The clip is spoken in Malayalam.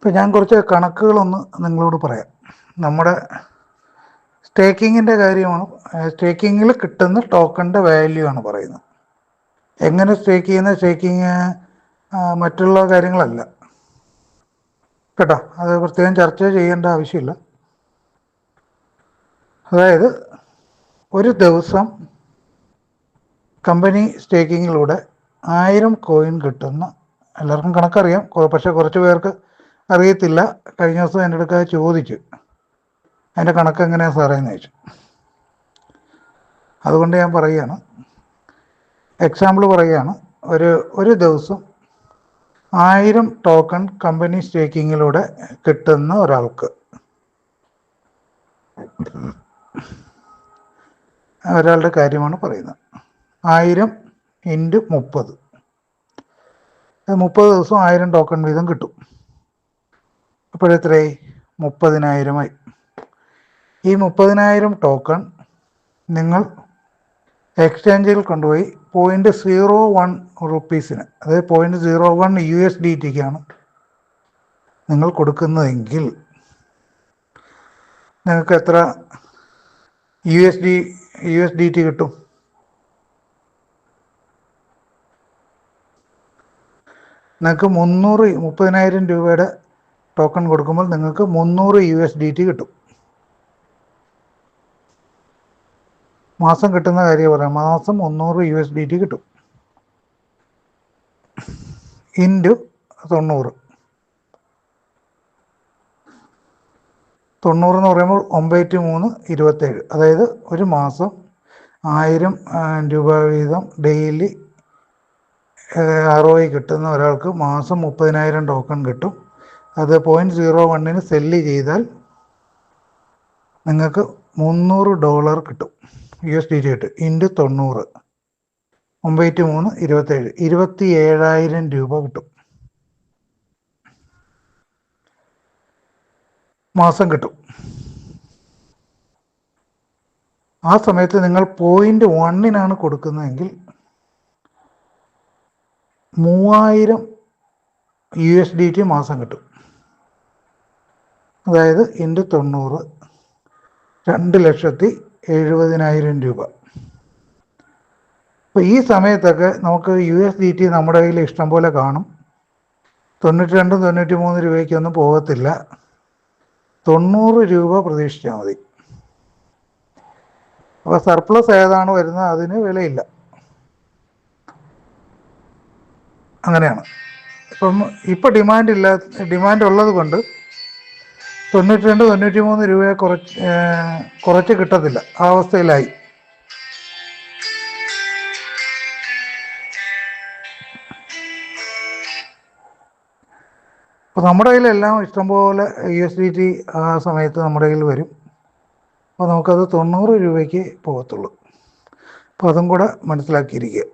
ഇപ്പം ഞാൻ കുറച്ച് കണക്കുകളൊന്ന് നിങ്ങളോട് പറയാം. നമ്മുടെ സ്റ്റേക്കിങ്ങിന്റെ കാര്യമാണ് സ്റ്റേക്കിങ്ങിൽ കിട്ടുന്ന ടോക്കണിന്റെ വാല്യൂ ആണ് പറയുന്നത്. എങ്ങനെ സ്റ്റേക്ക് ചെയ്യുന്ന സ്റ്റേക്കിങ് മറ്റുള്ള കാര്യങ്ങളല്ല. കേട്ടോ അത് പ്രത്യേകം ചർച്ച ചെയ്യേണ്ട ആവശ്യമില്ല. അതായത് ഒരു ദിവസം കമ്പനി സ്റ്റേക്കിങ്ങിലൂടെ ആയിരം കോയിൻ കിട്ടുന്ന എല്ലാവർക്കും കണക്കറിയാം പക്ഷേ കുറച്ച് പേർക്ക് അറിയത്തില്ല. കഴിഞ്ഞ ദിവസം എന്റെ അടുക്ക ചോദിച്ചു. അതിന്റെ കണക്ക് എങ്ങനെയാണ് സാറേ? എന്ന് ചോദിച്ചു. അതുകൊണ്ട് ഞാൻ പറയുകയാണ്. എക്സാമ്പിൾ പറയുകയാണ്. ഒരു ഒരു ദിവസം ആയിരം ടോക്കൺ കമ്പനി സ്റ്റേക്കിങ്ങിലൂടെ കിട്ടുന്ന ഒരാൾക്ക്. ഒരാളുടെ കാര്യമാണ് പറയുന്നത്. ആയിരം ഇന്റു മുപ്പത്. മുപ്പത് ദിവസം ആയിരം ടോക്കൺ വീതം കിട്ടും. അപ്പോഴെത്രയായി മുപ്പതിനായിരമായി. ഈ മുപ്പതിനായിരം ടോക്കൺ നിങ്ങൾ എക്സ്ചേഞ്ചിൽ കൊണ്ടുപോയി പോയിന്റ് സീറോ വൺ റുപ്പീസിന് അതായത് point zero one U S D ടിക്കാണ് നിങ്ങൾ കൊടുക്കുന്നതെങ്കിൽ നിങ്ങൾക്ക് എത്ര U S D U S D T കിട്ടും? നിങ്ങൾക്ക് മുന്നൂറ് മുപ്പതിനായിരം രൂപയുടെ ടോക്കൺ കൊടുക്കുമ്പോൾ നിങ്ങൾക്ക് മുന്നൂറ് യു എസ് ഡി ടി കിട്ടും. മാസം കിട്ടുന്ന കാര്യം പറയാം. മാസം മുന്നൂറ് യു എസ് ഡി ടി കിട്ടും. ഇന്റു തൊണ്ണൂറ്. തൊണ്ണൂറ് എന്ന് പറയുമ്പോൾ ഒമ്പത് മൂന്ന് ഇരുപത്തേഴ് അതായത് ഒരു മാസം ആയിരം രൂപ വീതം ഡെയിലി ആർ ഒ കിട്ടുന്ന ഒരാൾക്ക് മാസം മുപ്പതിനായിരം ടോക്കൺ കിട്ടും. അത് പോയിന്റ് സീറോ വണ്ണിന് സെല്ല് ചെയ്താൽ നിങ്ങൾക്ക് മുന്നൂറ് ഡോളർ കിട്ടും. യു എസ് ഡി ടി കിട്ടും. ഇന്റു തൊണ്ണൂറ്. ഒമ്പത് മൂന്ന് ഇരുപത്തേഴ്. ഇരുപത്തി ഏഴായിരം രൂപ കിട്ടും. മാസം കിട്ടും. ആ സമയത്ത് നിങ്ങൾ പോയിന്റ് വണ്ണിനാണ് കൊടുക്കുന്നതെങ്കിൽ മൂവായിരം യു എസ് ഡി ടി മാസം കിട്ടും. അതായത് ഇന്റു തൊണ്ണൂറ് രണ്ട് ലക്ഷത്തി എഴുപതിനായിരം രൂപ. അപ്പോൾ ഈ സമയത്തൊക്കെ നമുക്ക് യു എസ് ഡി ടി നമ്മുടെ കയ്യിൽ ഇഷ്ടംപോലെ കാണും. തൊണ്ണൂറ്റി രണ്ടും തൊണ്ണൂറ്റി മൂന്ന് രൂപയ്ക്കൊന്നും പോകത്തില്ല. തൊണ്ണൂറ് രൂപ പ്രതീക്ഷിച്ചാൽ മതി. അപ്പോൾ സർപ്ലസ് ഏതാണ് വരുന്നത്? അതിന് വിലയില്ല. അങ്ങനെയാണ്. ഇപ്പം ഡിമാൻഡ് ഇല്ല ഡിമാൻഡ് ഉള്ളത് കൊണ്ട് തൊണ്ണൂറ്റി രണ്ട് തൊണ്ണൂറ്റി മൂന്ന് രൂപയെ കുറച്ച് കുറച്ച് കിട്ടത്തില്ല. ആ അവസ്ഥയിലായി. അപ്പോൾ നമ്മുടെ കയ്യിലെല്ലാം ഇഷ്ടംപോലെ യു എസ് ഡി ടി ആ സമയത്ത് നമ്മുടെ കയ്യിൽ വരും. അപ്പോൾ നമുക്കത് തൊണ്ണൂറ് രൂപയ്ക്ക് പോകത്തുള്ളൂ. അപ്പോൾ അതും കൂടെ മനസ്സിലാക്കിയിരിക്കുക.